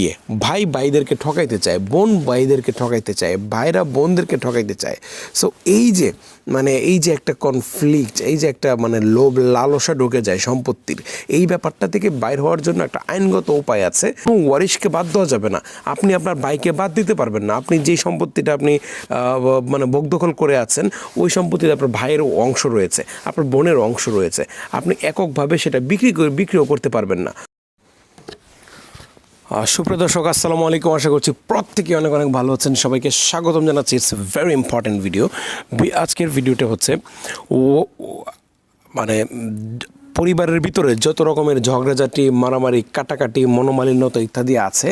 ইয়ে ভাই ভাইদেরকে ঠকাইতে চায়, বোন ভাইদেরকে ঠকাইতে চায়, ভাইরা বোনদেরকে ঠকাইতে চায়। সো এই যে মানে এই যে একটা কনফ্লিক্ট এই যে একটা মানে লোভ লালসা ঢুকে যায় সম্পত্তির, এই ব্যাপারটা থেকে বাইর হওয়ার জন্য একটা আইনগত উপায় আছে। এবং ওয়ারিশকে বাদ দেওয়া যাবে না। আপনি আপনার বাইকে বাদ দিতে পারবেন না। আপনি যেই সম্পত্তিটা আপনি মানে ভোগ দখল করে আছেন, ওই সম্পত্তিতে আপনার ভাইয়ের অংশ রয়েছে, আপনার বোনের অংশ রয়েছে। আপনি এককভাবে সেটা বিক্রি করে, বিক্রিও করতে পারবেন না। সুপ্রিয় দর্শক, আসসালামু আলাইকুম। আশা করছি প্রত্যেকে অনেক অনেক ভালো আছেন। সবাইকে স্বাগতম জানাচ্ছি। ইটস ভেরি ইম্পর্ট্যান্ট ভিডিও আজকের ভিডিওটা হচ্ছে ও মানে পরিবারের ভিতরে যত রকমের ঝগড়াঝাটি, মারামারি, কাটাকাটি, মনোমালিন্যতা ইত্যাদি আছে,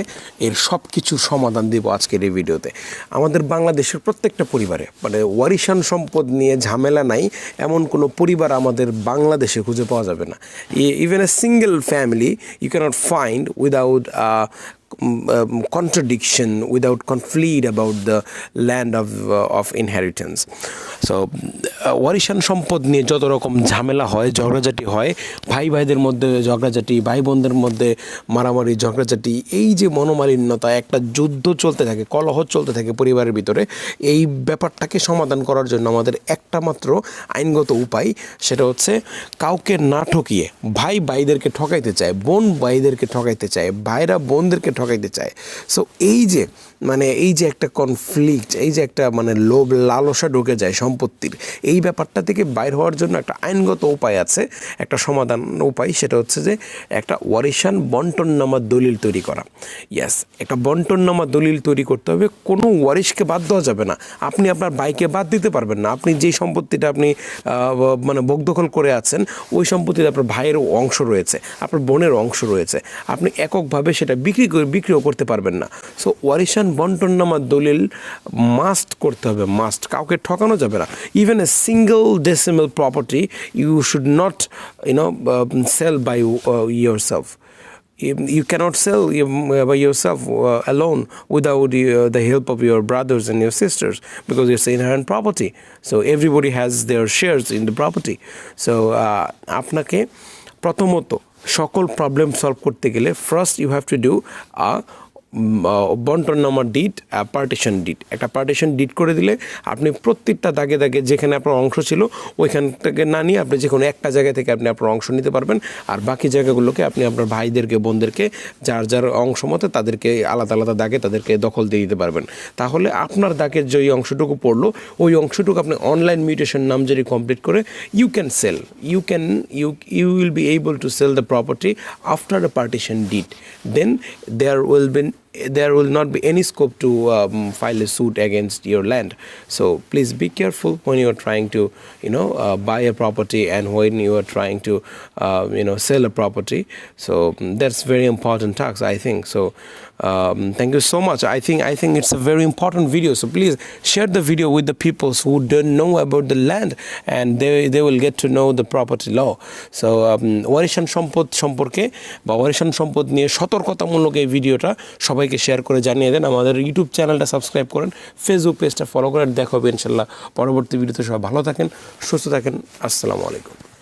এর সব কিছুর সমাধান দেব আজকের এই ভিডিওতে। আমাদের বাংলাদেশের প্রত্যেকটা পরিবারে মানে ওয়ারিশান সম্পদ নিয়ে ঝামেলা নাই, এমন কোনো পরিবার আমাদের বাংলাদেশে খুঁজে পাওয়া যাবে না। Even a single family you cannot find without um, contradiction without conflict about the land of uh, of inheritance. So ওয়ারিশান সম্পদ নিয়ে যত রকম ঝামেলা হয় ঝগড়াঝাটি হয় ভাই ভাইদের মধ্যে ঝগড়াঝাটি ভাই বোনদের মধ্যে মারামারি ঝগড়াঝাটি এই যে মনোমালিন্যতা একটা যুদ্ধ চলতে থাকে কলহ চলতে থাকে পরিবারের ভিতরে এই ব্যাপারটাকে সমাধান করার জন্য আমাদের একটা মাত্র আইনগত উপায় সেটা হচ্ছে কাউকে না ঠকিয়ে ভাই ভাইদেরকে ঠকাইতে চায় বোন ভাইদেরকে ঠকাইতে চায় ভাইরা বোনদেরকে ঠকাইতে চায়। সো এই যে মানে এই যে একটা কনফ্লিক্ট এই যে একটা মানে লোভ লালসা ঢুকে যায় সম্পত্তির, এই ব্যাপারটা থেকে বাইর হওয়ার জন্য একটা আইনগত উপায় আছে। একটা সমাধান উপায় সেটা হচ্ছে যে, একটা ওয়ারিশান বন্টন বন্টননামা দলিল তৈরি করা। ইয়াস একটা বন্টন বন্টননামা দলিল তৈরি করতে হবে, কোনো ওয়ারিশকে বাদ দেওয়া যাবে না। আপনি আপনার বাইকে বাদ দিতে পারবেন না। আপনি যেই সম্পত্তিটা আপনি মানে ভোগ দখল করে আছেন, ওই সম্পত্তিতে আপনার ভাইয়ের অংশ রয়েছে, আপনার বোনের অংশ রয়েছে। আপনি এককভাবে সেটা বিক্রি করে বিক্রিও করতে পারবেন না। সো ওয়ারিশান বন্টন নামার দলিল মাস্ট করতে হবে মাস্ট কাউকে ঠকানো যাবে না। Even a single decimal property you should not you know sell by yourself you cannot sell by yourself alone without the help of your brothers in your sisters because it's in hand property so everybody has their shares in the property so আপনাকে প্রথমত সকল problem solve করতে গেলে first you have to do a বন্টন নাম্বার ডিট partition ডিট একটা partition ডিট করে দিলে আপনি প্রত্যেকটা দাগে দাগে যেখানে আপনার অংশ ছিল, ওইখান থেকে না নিয়ে আপনি যে কোনো একটা জায়গা থেকে আপনি আপনার অংশ নিতে পারবেন। আর বাকি জায়গাগুলোকে আপনি আপনার ভাইদেরকে, বোনদেরকে, যার যার অংশ মতো তাদেরকে আলাদা আলাদা দাগে তাদেরকে দখল দিয়ে দিতে পারবেন। তাহলে আপনার দাগের যে অংশটুকু পড়ল, ওই অংশটুকু আপনি অনলাইন মিউটেশন নাম যদি কমপ্লিট করে you can sell you can you you will be able to sell the property after the partition deed then there will been there will not be any scope to um, file a suit against your land. So please be careful when you are trying to, you know, uh, buy a property and when you are trying to, uh, you know, sell a property. So mm, that's very important task, I think. So um, thank you so much. I think I think it's a very important video. So please share the video with the people who don't know about the land and they they will get to know the property law. So um, ওয়ারিশান সম্পদ সম্পর্কে বা ওয়ারিশান সম্পদ নিয়ে সতর্কতামূলক এই ভিডিওটা সবাইকে শেয়ার করে জানিয়ে দেন। আমাদের ইউটিউব চ্যানেলটা সাবস্ক্রাইব করেন ফেসবুক পেজটা ফলো করেন। দেখা ইনশাল্লাহ পরবর্তী ভিডিওতে সবাই ভালো থাকেন, সুস্থ থাকেন। আসসালামু আলাইকুম।